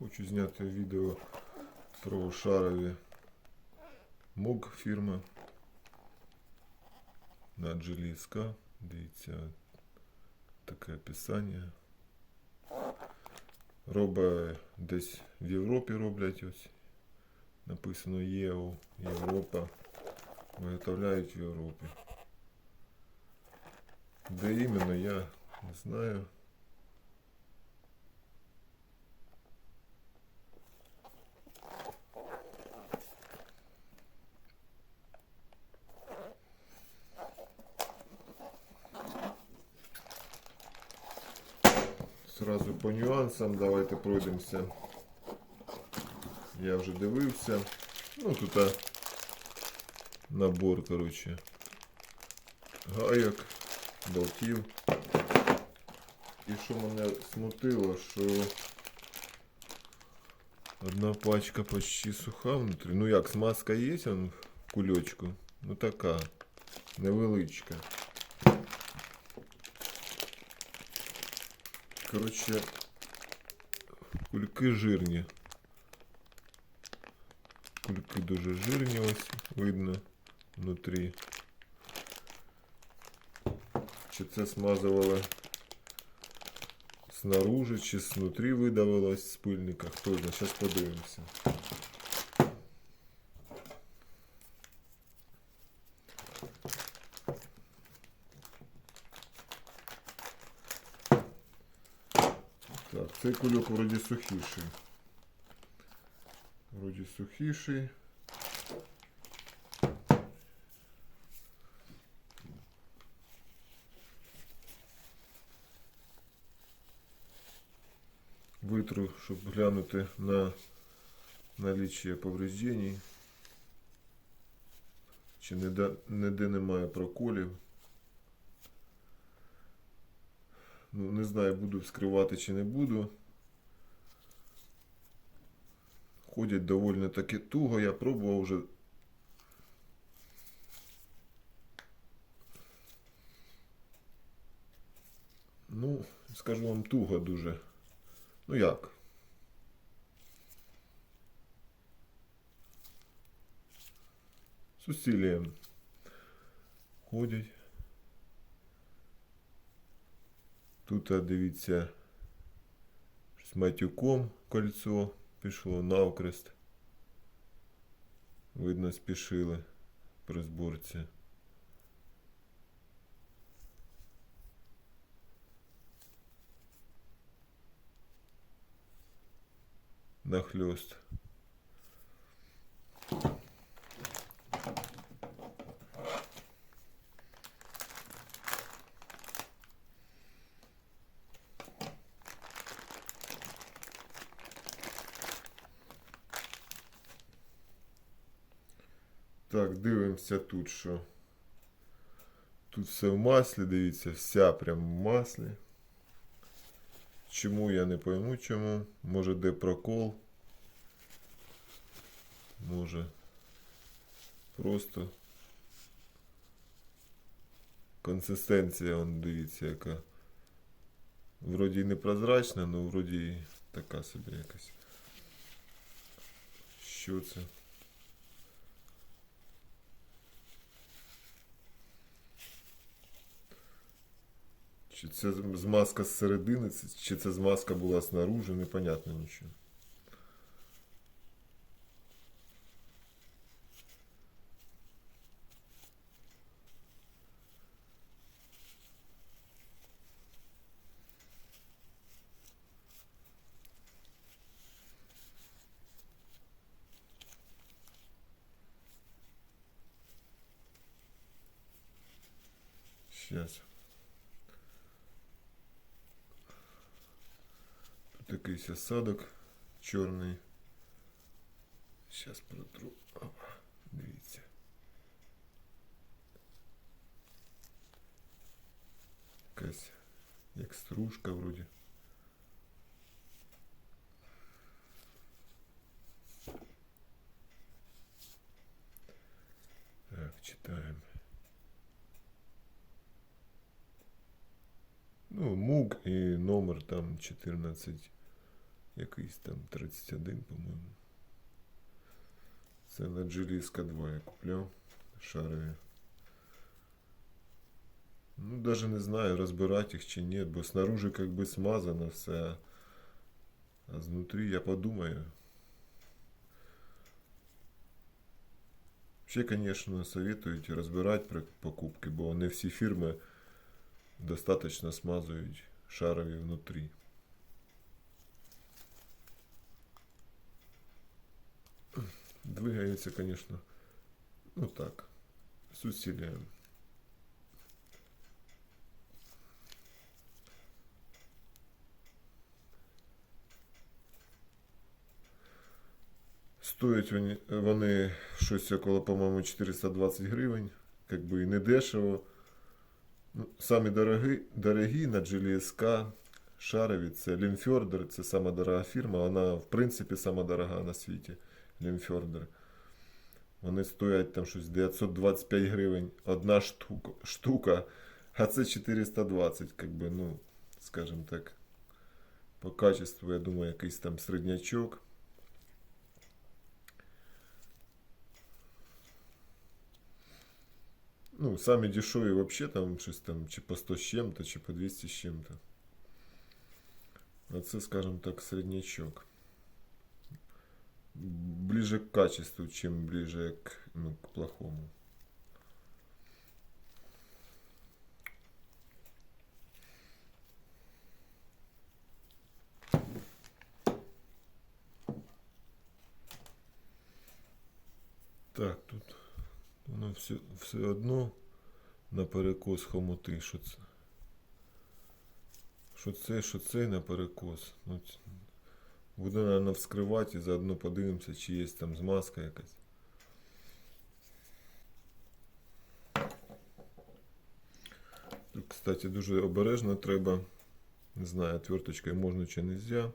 Хочу зняти відео про шарові мог фірма. На Джеліска. Дивіться, таке описання. Робить десь в Європі роблять ось. Написано ЄУ, Європа. Виготовляють в Європі. Де іменно я не знаю. Сразу по нюансам давайте пройдемося. Я вже дивився. Ну тут а, набор, коротше. Гайок, болтів. І що мене смутило, що одна пачка почти суха внутрі. Ну як, смазка є он в кульочку? Ну така, невеличка. Коротше, кульки жирні. Кульки дуже жирні ось видно внутрі. Чи це смазувало снаружи, чи знутрі видавилось з пильника. Хто знає, зараз подивимося. Цей кульок вроді сухіший. Вроді сухіший. Витру, щоб глянути на наличие повреждений. Чи ніде немає проколів. Ну, не знаю, буду вскривати чи не буду. Ходять доволі таки туго, я пробував вже. Ну, скажу вам туго дуже. Ну як? З усилієм ходять. Тут, дивіться, з матюком кольцо пішло навкрест. Видно, спішили при зборці. Нахльост. Так, дивимося тут, що. Тут все в маслі, дивіться, вся прям в маслі. Чому я не пойму чому. Може де прокол. Може. Просто. Консистенція, он дивіться, яка. Вроді не прозрачна, але вроді така собі якась. Що це? Чи це змазка з середини, чи це змазка була снаружи, непонятно нічого. Сейчас. Тут якийсь осадок чорний. Сейчас протру. Опа, дивіться. Якась як стружка вроді. Так, читаємо. Ну, мук і номер там 14 Якийсь там 31, по-моєму. Це на Джиліска 2 я купляв. Шарові. Ну, даже не знаю, разбирать их чи нет, бо снаружи как бы смазано все, а знутри я подумаю. Вообще, конечно, советують розбирати при покупці, бо не всі фірми достаточно смазують шарові внутрі. Двигается, конечно, ну так, с усилием. Стоять вони, вони щось около, по-моєму, 420 гривень, як би і не дешево. Ну, самі дорогі, дорогі на GLSK шарові це Лімфьордер, це сама дорога фірма, вона в принципі сама дорога на світі. Лімфьордер. Вони стоять там щось 925 гривень одна штука, штука а це 420, як би, ну, скажімо так, по качеству, я думаю, якийсь там середнячок. Ну, самі дешеві вообще там щось там чи по 100 з чим-то, чи по 200 з чим-то. А це, скажімо так, середнячок. Ближе к качеству, чем ближе к, ну, к плохому. Так, тут воно все, все одно на перекос хомути. Що це? Що це, що це на перекос. Ну, Буду, наверное, вскривати і заодно подивимося, чи є там змазка якась. Тут, кстати, дуже обережно треба. Не знаю, отверточкою можна чи не можна.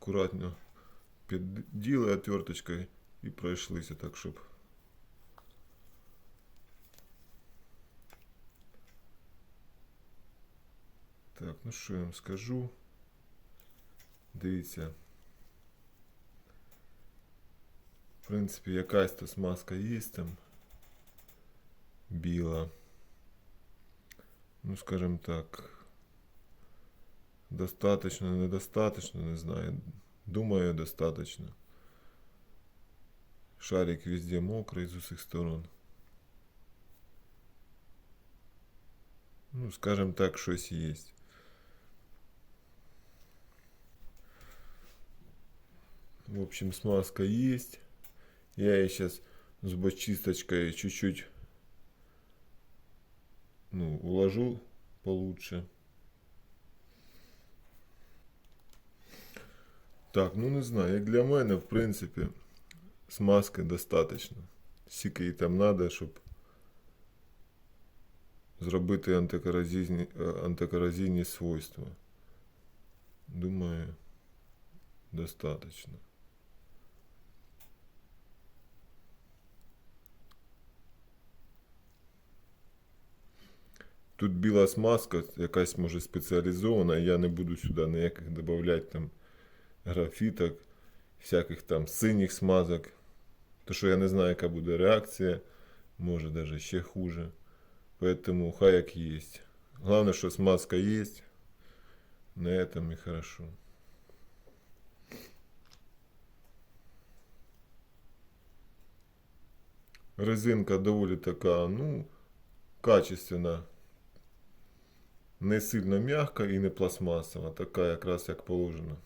Акуратно підділи отверточкою і пройшлися так, щоб Так, ну що я вам скажу? Дивіться. В принципі, якась то смазка є там. Біла. Ну, скажем так. Достаточно, недостаточно, не знаю. Думаю, достаточно. Шарик везде мокрый з усіх сторон. Ну, скажем так, щось є. В общем, смазка есть. Я ее сейчас зубочисточкой чуть-чуть ну, уложу получше. Так, ну не знаю, як для мене, в принципі, смазки достатньо. Скільки їй там треба, щоб зробити антикорозійні, е, антикорозійні свойства. Думаю, достатньо. Тут біла смазка, якась може спеціалізована, я не буду сюди ніяких додавати там графіток, всяких там синіх смазок. То що я не знаю, яка буде реакція, може навіть ще хуже. Поэтому хай як есть. Главное, что смазка есть. На этом и хорошо. Резинка доволі така, ну, качественна. Не сильно м'яка і не пластмасова, така якраз як положено.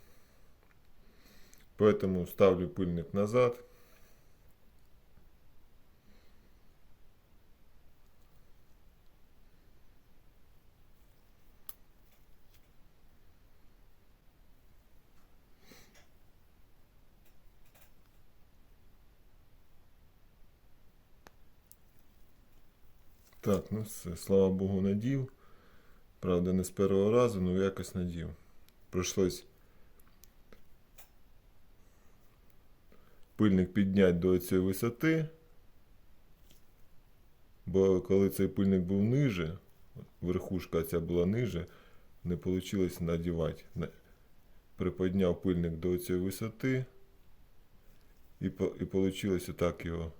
Поэтому ставлю пильник назад. Так, ну все, слава Богу, надів. Правда, не з першого разу, але якось надів. Прийшлось пильник підняти до цієї висоти. Бо коли цей пильник був ниже, верхушка ця була ниже, не вийшло надівати. Приподняв пильник до цієї висоти і, і вийшло отак його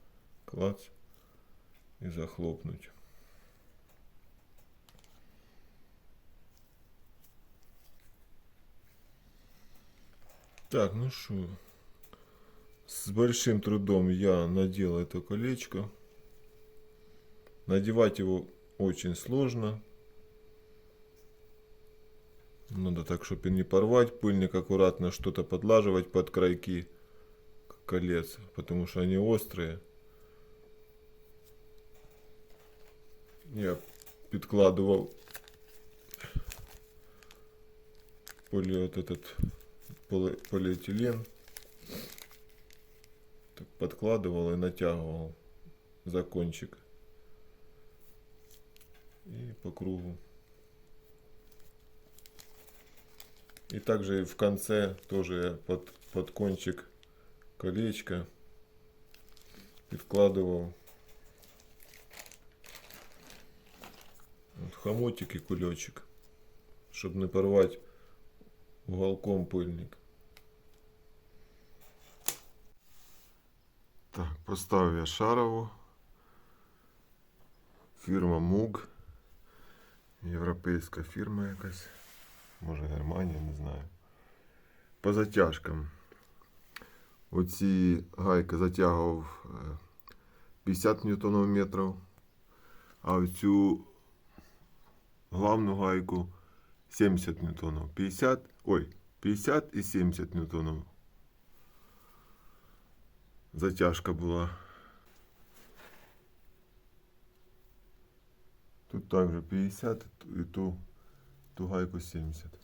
клац і захлопнуть. Так, ну что, с большим трудом я надел это колечко. Надевать его очень сложно. Надо так, чтобы не порвать пыльник, аккуратно что-то подлаживать под крайки колец, потому что они острые. Я підкладував полі, вот этот полі, поліетилен. Так подкладывал и натягивал за кончик. И по кругу. И также и в конце тоже я под, под кончик колечко и вкладывал вот хомутик и кулечек, чтобы не порвать уголком пыльник. Поставив я шарову. Фірма Муг. Європейська фірма якась. Може Германія, не знаю. По затяжкам. Оці гайки затягував е, 50 ньютонів метрів. А оцю главну гайку 70 ньютонів. 50, ой, 50 і 70 ньютонів. Затяжка була. Тут також 50 і ту, ту гайку 70.